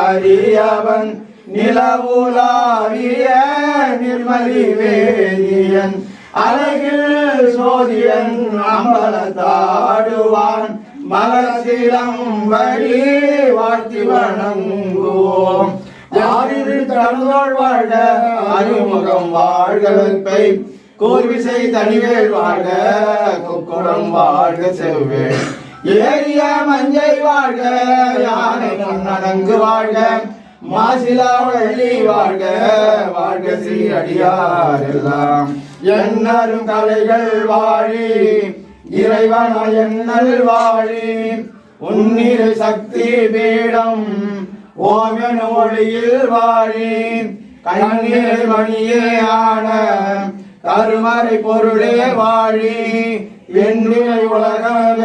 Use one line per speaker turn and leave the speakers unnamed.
அறியவன் நிலவுலாவிய நிர்மலி வேதியன் அழகில் சோதியன் அம்பலத்தாடுவான் மலசிலம்படி வாழ்த்தி வணங்குவோம். யாரிரு தனதோள் வாழ்க அறிமுகம் வாழ்கை கோர்விசை தனிவேல் வாழ்க குக்குடம் வாழ்க செவ்வேன் ஏரிய மஞ்சை வாழ்க யானை நனங்கு வாழ்க மாசிலா வள்ளி வாழ்க வாழ்க சீரடியார் எல்லாம். எண்ணரும் கலைகள் வாழி இறைவனா எண்ணல் வாழி உன்னிரு சக்தி பீடம் ஓமென ஒளியில் வாழி. கண்ணீர் மணியே ஆன கருமறை பொருளே வாழி வெண்ணிலை உலகம்